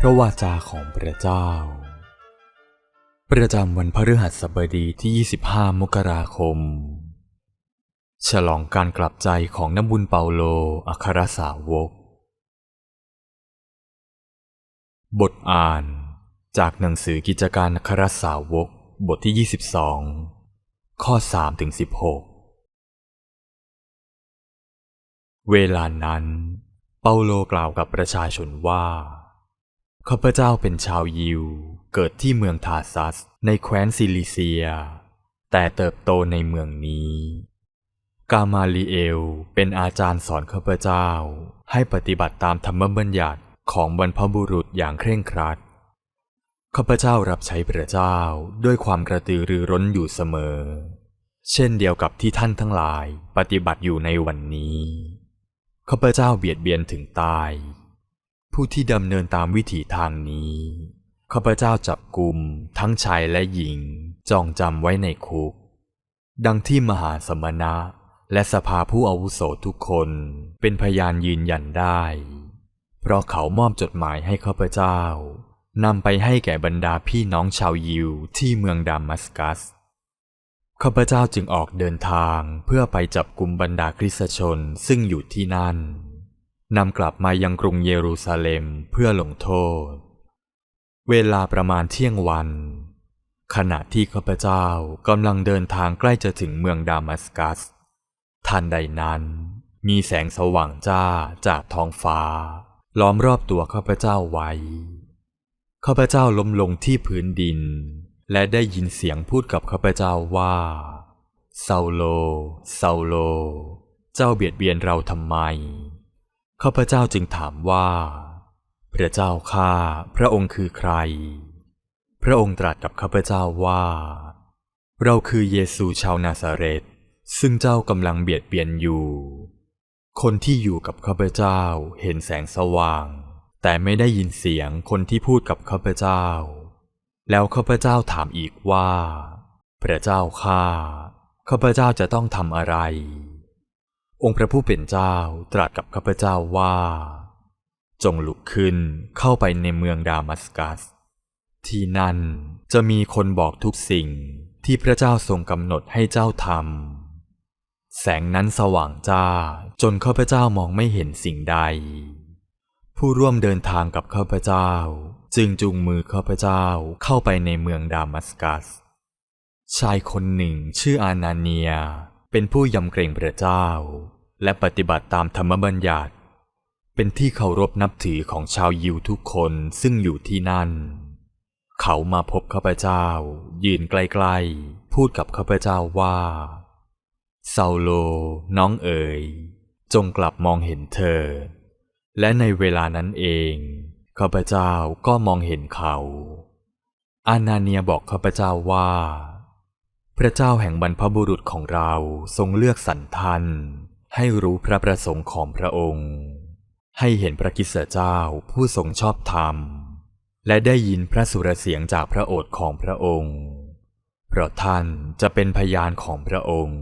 พระวาจาของพระเจ้า ประจำวันพฤหัสบดีที่ 25 มกราคม ฉลองการกลับใจของน้ำบุญเปาโลอัครสาวก บทอ่านจากหนังสือกิจการอัครสาวกบทที่ 22 ข้อ3ถึง16 เวลานั้น เปาโลกล่าวกับประชาชนว่า ข้าพเจ้าเป็นชาวยิว เกิดที่เมืองทาซัส ในแคว้นซิลิเซีย แต่เติบโตในเมืองนี้ กามาลีเอลเป็นอาจารย์สอนข้าพเจ้า ให้ปฏิบัติตามธรรมบัญญัติของบรรพบุรุษอย่างเคร่งครัด ข้าพเจ้ารับใช้พระเจ้าด้วยความกระตือรือร้นอยู่เสมอ เช่นเดียวกับที่ท่านทั้งหลายปฏิบัติอยู่ในวันนี้ ข้าพเจ้าเบียดเบียนถึงตาย ผู้ที่ดำเนินตามวิถีทางนี้ ข้าพเจ้าจับกลุ่มทั้งชายและหญิงจองจำไว้ในคุก ดังที่มหาสมณะและสภาผู้อาวุโสทุกคนเป็นพยานยืนยันได้ เพราะเขามอบจดหมายให้ข้าพเจ้านำไปให้แก่บรรดาพี่น้องชาวยิวที่เมืองดามัสกัส ข้าพเจ้าจึงออกเดินทางเพื่อไปจับกลุ่มบรรดาคริสตชนซึ่งอยู่ที่นั่น นำกลับมายังกรุงเยรูซาเล็มเพื่อลงโทษ เวลาประมาณเที่ยงวัน ขณะที่ข้าพเจ้ากำลังเดินทางใกล้จะถึงเมืองดามัสกัส ทันใดนั้น มีแสงสว่างจ้าจากท้องฟ้า ล้อมรอบตัวข้าพเจ้าไว้ ข้าพเจ้าล้มลงที่พื้นดิน และได้ยินเสียงพูดกับข้าพเจ้าว่าเซาโลเซาโล เจ้าเบียดเบียนเราทำไม ข้าพเจ้าจึงถามว่า พระเจ้าข้าพระองค์คือใคร พระองค์ตรัสกับข้าพเจ้าว่า เราคือเยซูชาวนาซาเรตซึ่งเจ้ากำลังเบียดเบียนอยู่ คนที่อยู่กับข้าพเจ้าเห็นแสงสว่าง แต่ไม่ได้ยินเสียงคนที่พูดกับข้าพเจ้า แล้วข้าพเจ้าถามอีกว่า พระเจ้าข้าข้าพเจ้าจะต้องทำอะไร องค์พระผู้เป็นเจ้าตรัสกับข้าพเจ้าว่า จงลุกขึ้นเข้าไปในเมืองดามัสกัส ที่นั่นจะมีคนบอกทุกสิ่งที่พระเจ้าทรงกำหนดให้เจ้าทำแสงนั้นสว่างจ้าจนข้าพเจ้ามองไม่เห็นสิ่งใด ผู้ร่วมเดินทางกับข้าพเจ้า จึงจูงมือข้าพเจ้าเข้าไปในเมืองดามัสกัส ชายคนหนึ่งชื่ออานาเนีย เป็นผู้ยำเกรงพระเจ้า และปฏิบัติตามธรรมบัญญัติ เป็นที่เคารพนับถือของชาวยิวทุกคนซึ่งอยู่ที่นั่น เขามาพบข้าพเจ้า ยืนใกล้ๆ พูดกับข้าพเจ้าว่าซาโล น้องเอ๋ยจงกลับมองเห็นเธอ และในเวลานั้นเองข้าพเจ้าก็มองเห็นเขา อานาเนียบอกข้าพเจ้าว่า พระเจ้าแห่งบรรพบุรุษของเราทรงเลือกสรรท่านให้รู้พระประสงค์ของพระองค์ ให้เห็นพระกิสเจ้าผู้ทรงชอบธรรม และได้ยินพระสุรเสียงจากพระโอษฐ์ของพระองค์ เพราะท่านจะเป็นพยานของพระองค์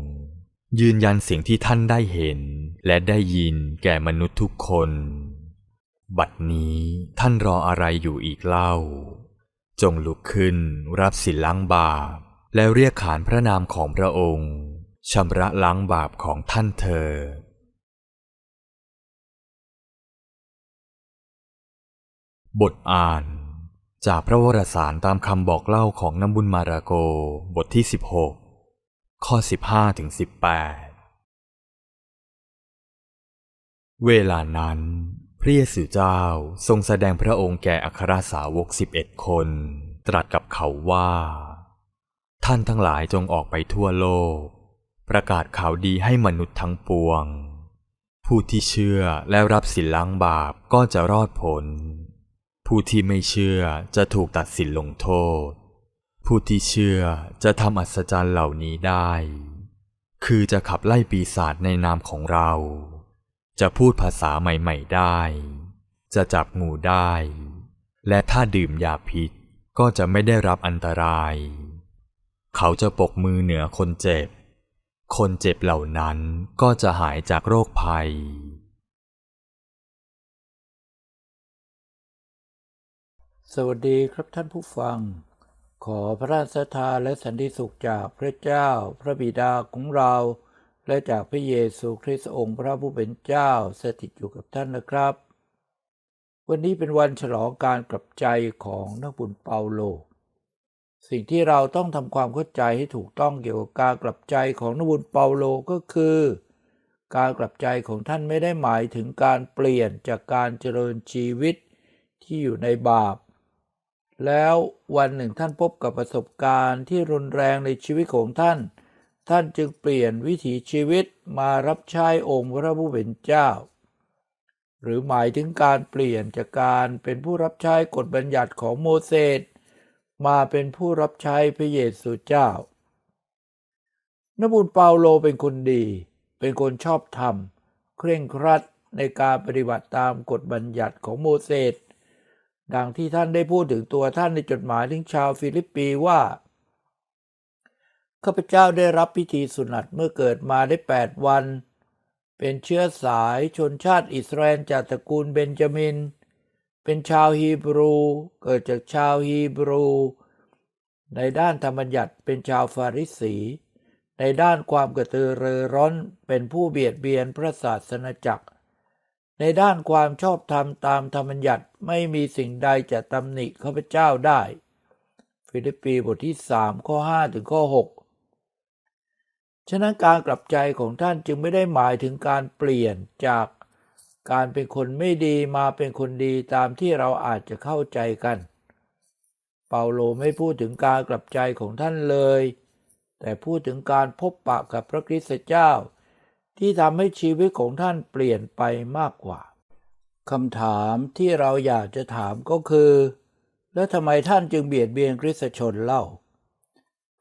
ยืนยันสิ่งที่ท่านได้เห็น และได้ยินแก่มนุษย์ทุกคน บัดนี้ท่านรออะไรอยู่อีกเล่า จงลุกขึ้นรับสินล้างบาป แล้วเรียกขานพระนามของพระองค์ชำระล้างบาปของท่านเธอ บทอ่าน จากพระวรสารตามคำบอกเล่าของน้ำบุญมาราโกบทที่ 16 ข้อ 15ถึง18 เวลานั้น พระเยซูเจ้าทรงแสดงพระองค์แก่อัครสาวกสิบเอ็ดคน ตรัสกับเขาว่า ท่านทั้งหลายจงออกไปทั่วโลก ประกาศข่าวดีให้มนุษย์ทั้งปวง ผู้ที่เชื่อและรับสินล้างบาปก็จะรอดผลผู้ที่ไม่เชื่อจะถูกตัดสินลงโทษ ผู้ที่เชื่อจะทำอัศจรรย์เหล่านี้ได้ คือจะขับไล่ปีศาจในนามของเรา จะพูดภาษาใหม่ๆได้ จะจับงูได้ และถ้าดื่มยาพิษก็จะไม่ได้รับอันตราย เขาจะปกมือเหนือคนเจ็บ คนเจ็บเหล่านั้นก็จะหายจากโรคภัย สวัสดีครับท่านผู้ฟัง ขอพระราชทานและสันติสุขจากพระเจ้า พระบิดาของเรา และจากพระเยซูคริสต์องค์พระผู้เป็นเจ้าสถิตอยู่กับท่านนะครับ วันนี้เป็นวันฉลองการกลับใจของนักบุญเปาโล สิ่งที่เราต้องทำความเข้าใจให้ถูกต้องเกี่ยวกับการกลับใจของนบุญเปาโลก็คือ การกลับใจของท่านไม่ได้หมายถึงการเปลี่ยนจากการเจริญชีวิตที่อยู่ในบาป แล้ววันหนึ่งท่านพบกับประสบการณ์ที่รุนแรงในชีวิตของท่าน ท่านจึงเปลี่ยนวิถีชีวิตมารับใช้องค์พระผู้เป็นเจ้า หรือหมายถึงการเปลี่ยนจากการเป็นผู้รับใช้กฎบัญญัติของโมเสส มาเป็นผู้รับใช้พระเยซูเจ้านบุญเปาโลเป็นคนดี เป็นคนชอบธรรม เคร่งครัดในการปฏิบัติตามกฎบัญญัติของโมเสส ดังที่ท่านได้พูดถึงตัวท่านในจดหมายถึงชาวฟิลิปปีว่า ข้าพเจ้าได้รับพิธีสุนัตเมื่อเกิดมาได้ 8 วัน เป็นเชื้อสายชนชาติอิสราเอลจากตระกูลเบนจามิน เป็นชาวฮีบรู เกิดจากชาวฮีบรู ในด้านธรรมบัญญัติเป็นชาวฟาริสี ในด้านความกระตือรือร้นเป็นผู้เบียดเบียนพระศาสนจักร ในด้านความชอบธรรมตามธรรมบัญญัติไม่มีสิ่งใดจะตำหนิข้าพเจ้าได้ ฟิลิปปีบทที่3ข้อ5ถึงข้อ6ฉะนั้นการกลับใจของท่านจึงไม่ได้หมายถึงการเปลี่ยนจาก การเป็นคนไม่ดีมาเป็นคนดีตามที่เราอาจจะเข้าใจกัน เปาโลไม่พูดถึงการกลับใจของท่านเลย แต่พูดถึงการพบปะกับพระคริสต์เจ้า ที่ทำให้ชีวิตของท่านเปลี่ยนไปมากกว่าคำถามที่เราอยากจะถามก็คือ แล้วทำไมท่านจึงเบียดเบียนคริสตชนเล่า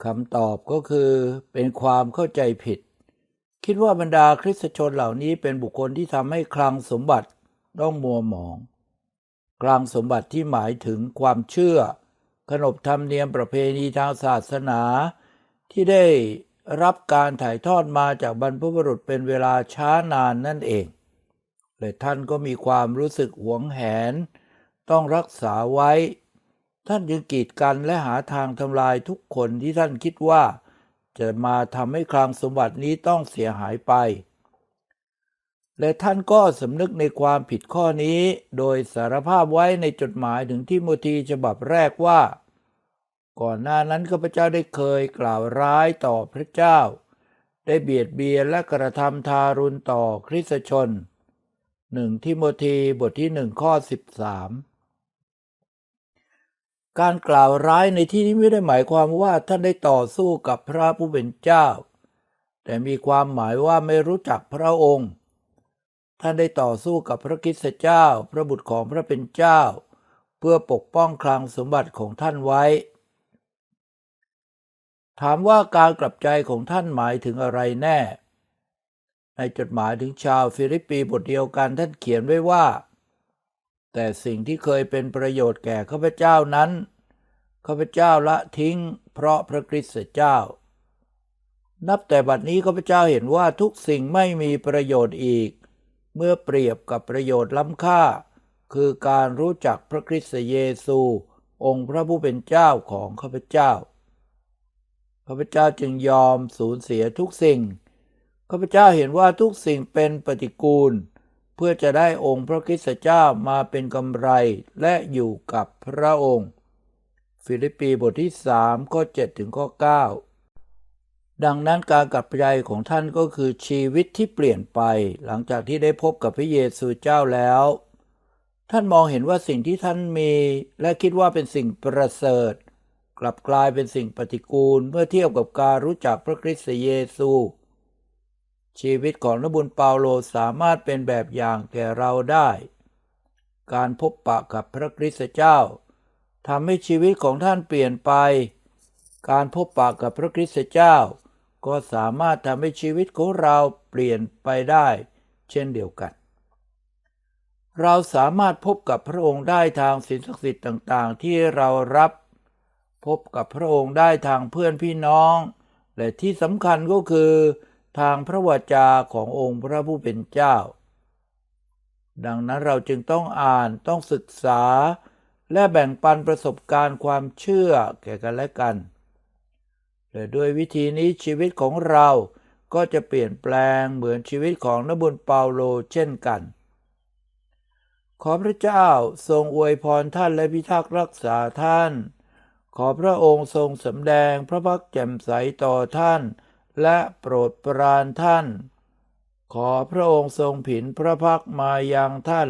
คำตอบก็คือเป็นความเข้าใจผิด คิดว่าบรรดาคริสตชนเหล่านี้เป็นบุคคลที่ทำให้คลังสมบัติต้องมัวหมอง คลังสมบัติที่หมายถึงความเชื่อ ขนบธรรมเนียมประเพณีทางศาสนา ที่ได้รับการถ่ายทอดมาจากบรรพบุรุษเป็นเวลาช้านานนั่นเองและท่านก็มีความรู้สึกหวงแหน ต้องรักษาไว้ ท่านจึงกีดกันและหาทางทำลายทุกคนที่ท่านคิดว่า จะมาทำให้คลังสมบัตินี้ต้องเสียหายไป และท่านก็สำนึกในความผิดข้อนี้ โดยสารภาพไว้ในจดหมายถึงทิโมธีฉบับแรกว่า ก่อนหน้านั้นข้าพเจ้าได้เคยกล่าวร้ายต่อพระเจ้า ได้เบียดเบียนและกระทำทารุณต่อคริสตชนหนึ่งทิโมธีบทที่หนึ่งข้อสิบสาม การกล่าวร้ายในที่นี้ไม่ได้หมายความว่าท่านได้ต่อสู้กับพระผู้เป็นเจ้า แต่มีความหมายว่าไม่รู้จักพระองค์ ท่านได้ต่อสู้กับพระคิสเจ้า พระบุตรของพระเป็นเจ้า เพื่อปกป้องคลังสมบัติของท่านไว้ ถามว่าการกลับใจของท่านหมายถึงอะไรแน่ ในจดหมายถึงชาวฟิลิปปีบทเดียวกันท่านเขียนไว้ว่าแต่สิ่งที่เคยเป็นประโยชน์แก่ข้าพเจ้านั้น ข้าพเจ้าละทิ้ง เพราะพระคริสต์เจ้า นับแต่บัดนี้ข้าพเจ้าเห็นว่าทุกสิ่งไม่มีประโยชน์อีก เมื่อเปรียบกับประโยชน์ล้ำค่า คือการรู้จักพระคริสต์เยซู องค์พระผู้เป็นเจ้าของข้าพเจ้าข้าพเจ้าจึงยอมสูญเสียทุกสิ่งข้าพเจ้าเห็นว่าทุกสิ่งเป็นปฏิกูล เพื่อจะได้องค์พระคริสต์เจ้ามาเป็นกำไรและอยู่กับพระองค์ ฟิลิปปีบทที่3ข้อ7ถึงข้อ 9 ดังนั้นการกลับใจของท่านก็คือชีวิตที่เปลี่ยนไป หลังจากที่ได้พบกับพระเยซูเจ้าแล้ว ท่านมองเห็นว่าสิ่งที่ท่านมีและคิดว่าเป็นสิ่งประเสริฐ กลับกลายเป็นสิ่งปฏิกูลเมื่อเทียบกับการรู้จักพระคริสต์เยซู ชีวิตของนบุญเปาโลสามารถเป็นแบบอย่างแก่เราได้ การพบปะกับพระคริสต์เจ้า ทำให้ชีวิตของท่านเปลี่ยนไป การพบปะกับพระคริสต์เจ้า ก็สามารถทำให้ชีวิตของเราเปลี่ยนไปได้ เช่นเดียวกัน เราสามารถพบกับพระองค์ได้ทางสิ่งศักดิ์สิทธิ์ต่างๆ ที่เรารับ พบกับพระองค์ได้ทางเพื่อนพี่น้อง และที่สำคัญก็คือ ทางพระวจาขององค์พระผู้เป็นเจ้า ดังนั้นเราจึงต้องอ่านต้องศึกษา และแบ่งปันประสบการณ์ความเชื่อแก่กันและกันและด้วยวิธีนี้ชีวิตของเราก็จะเปลี่ยนแปลงเหมือนชีวิตของนบุญเปาโลเช่นกัน ขอพระเจ้าทรงอวยพรท่านและพิทักษ์รักษาท่าน ขอพระองค์ทรงสำแดงพระพักตร์แจ่มใสต่อท่าน และโปรดปรานท่าน ขอพระองค์ทรงผินพระพักมายังท่าน